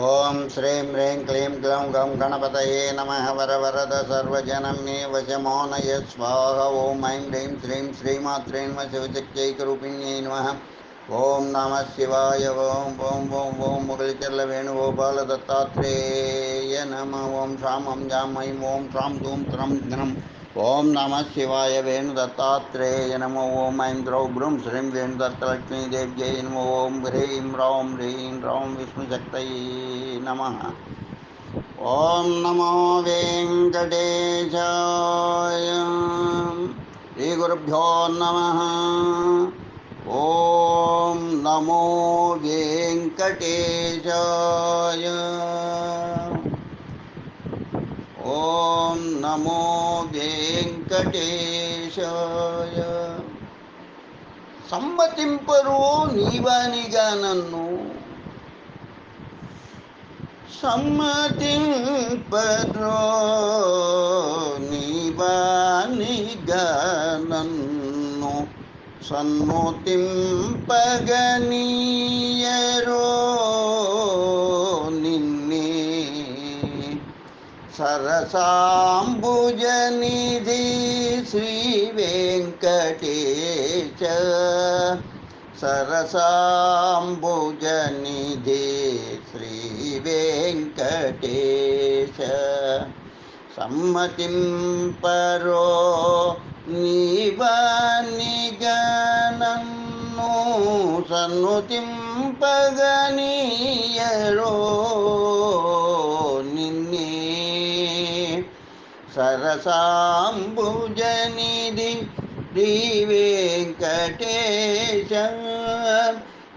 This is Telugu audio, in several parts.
ॐ श्रीं ह्रीं क्लीं ग्लौं गं गणपतये नमः वरवरद सर्वजनम्ने वशमो नय स्वाहा। ॐ ऐं ह्रीं श्रीं श्रीमात्रेण्म शिवचक्यैकरूपिण्यै नमः। ॐ नमः शिवाय। ॐ ॐ ॐ ॐ मुगलचर्लवेणुगोपालदत्तात्रेय नम। ॐ श्रां ॐ जां ऐं ॐ शां धूं त्रं घ्नं ओम नम शिवाय वेणुदत्तात्रेय नम ओम ऐं द्रौ ब्रूं श्रीं वेणुदत्तलक्ष्मीदेव्यै नम ओं ह्रीं रौं ह्रीं रौं विष्णुशक्त नमः। ओं नमो वेङ्कटेशाय श्रीगुरुभ्यो नमः। ॐ नमो वेङ्कटेशाय గురుభ్యో నమ ఓం నమో వెంకటేశాయ ఓం నమో వెంకటేశాయ సమ్మతింపరు నీవానిగా నన్ను సమ్మతింపరు నీవానిగా నన్ను సన్నుతింపగనీయరో సరసాంబుజనిధి శ్రీ వెంకటేశ సరసాంబుజనిధి శ్రీ వెంకటేశ సమ్మతిం సమ్మతింపరో నీవానిగనన్ను సన్నుతిం పగనీయరో. సరసాంబుజనిధి శ్రీ వెంకటేశ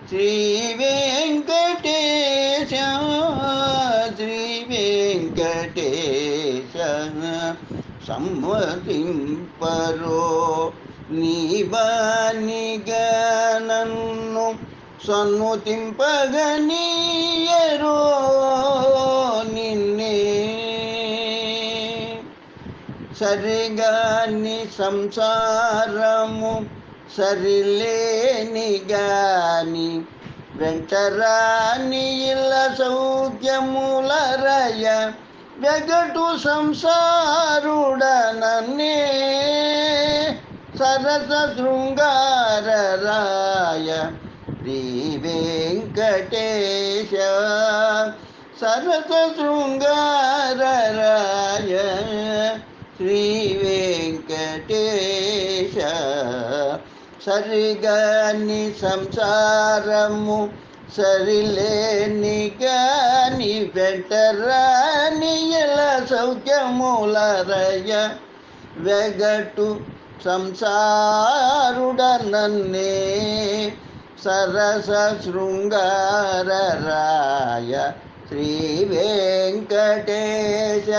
శ్రీ వెంకటేశ శ్రీ వెంకటేశ సమ్మతింపరో నీవానిగనన్ను సన్నుతింపగనీయరో. సరిగాని సంసారము సరిలేని గాని వెంటరాని ఇల్ల సౌఖ్యములరయ వెగటు సంసారుడనన్నే సరస శృంగారరాయ శ్రీ వెంకటేశ సరస శృంగారరాయ శ్రీ వెంకటేశ సరిగాని సంసారము సరిలేని గాని వెంటరాని ఎలా సౌఖ్యములరయ వెగటు సంసారుడనన్నే సరస శృంగారరాయ శ్రీ వెంకటేశ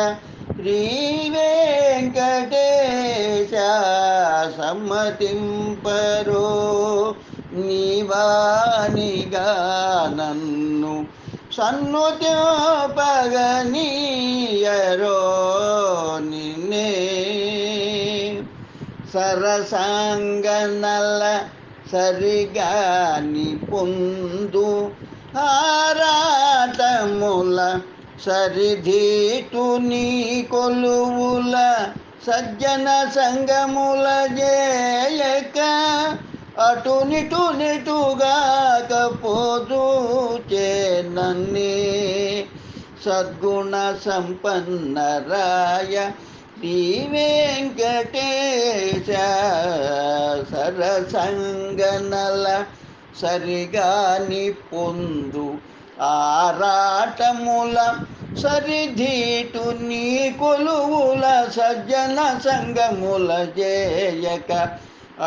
శ్రీ వెంకటేశ సమ్మతింపరో నీవానిగా నన్ను. సన్నుతోపగనీయరో నిన్నే సరసాంగనల సరిగా నిపుందు ఆరాటముల సరిధీతు నీ కొలువుల సజ్జన సంగముల జేయక అటు నిటు నిటుగాకపోదు చేనన్ని. సద్గుణ సంపన్నరాయ శ్రీ వెంకటేశ సరసంగనల సరిగాని పొందు ఆరాటముల సరిధీటు నీ కొలువుల సజ్జన సంగముల జేయక.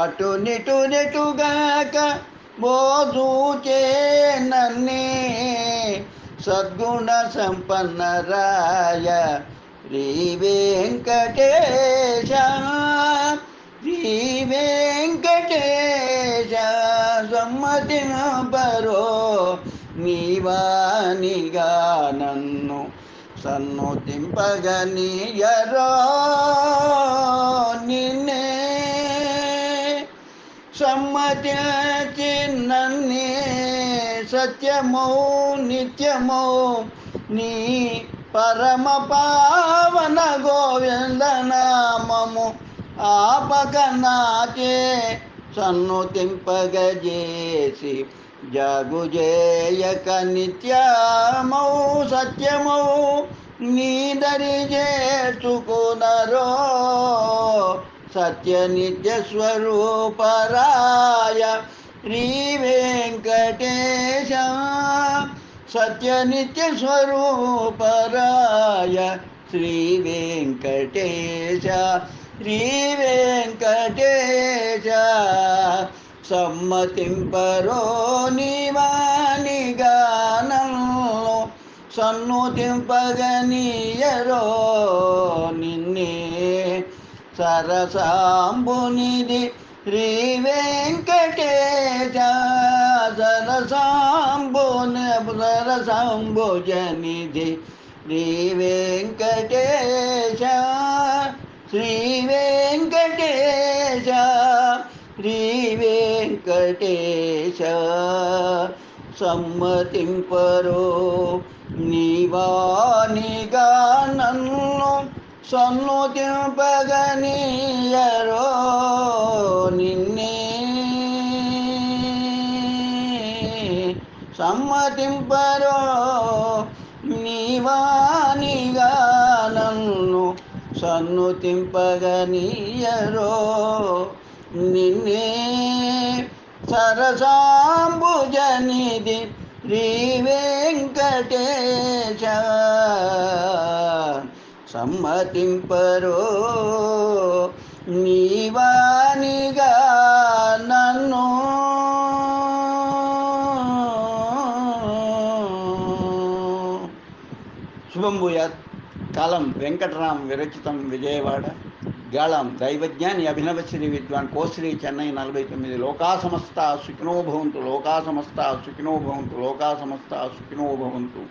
అటు నిటు నిటుగాక బోధూచే నన్నే సద్గుణ సంపన్నరాయ శ్రీ వెంకటేశ శ్రీ వెంకటేశ సమ్మతి పరో నీవానిగా నన్ను సన్నుతింపగనీయరో నిన్నే సమ్మతి నన్నే సత్యమౌ నిత్యమౌ నీ పరమ పావన గోవిందనామము ఆపక నాచే సన్నుతింపగజేసి జగుజేయక నిత్యమౌ సత్యమౌ నీదరి చేర్చుకునరో సత్య నిత్య స్వరూపరాయ శ్రీ వెంకటేశ సత్య నిత్య స్వరూపరాయ శ్రీ వెంకటేశ శ్రీ వెంకటేశ సమ్మతింపరో నీవాని గానంలో సన్నుతింపగనీయరో నిన్నే సరసాంబునిది శ్రీ వెంకటేశ సరసాంబుని సరసాంబుజనిధి శ్రీ వెంకటేశ శ్రీ వెంకటేశ శ్రీ వెంకటేశ సమ్మతింపరో నీవానిగా నన్ను. సన్నుతింపగనీయరో నిన్నే సమ్మతింపరో నీవానిగా నన్ను సన్నుతింపగనీయరో నిన్నే. సరసాంబుజనిధి శ్రీ వెంకటేశ సమ్మతింపరో నీవానిగా నన్ను. శుభం కలం కాలం విరచితం విజయవాడ. గాళం దైవజ్ఞాని అభినవ శ్రీ విద్వాన్ కోశ్రీ చెన్నై నలభై తొమ్మిది. లోకా సమస్త సుఖినో భవంతు లోకా సమస్త సుఖినో భవంతు లోకా సమస్త సుఖినో భవంతు.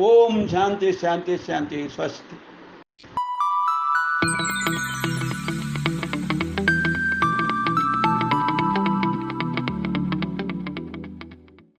ఓం శాంతి శాంతి శాంతి. స్వస్తి.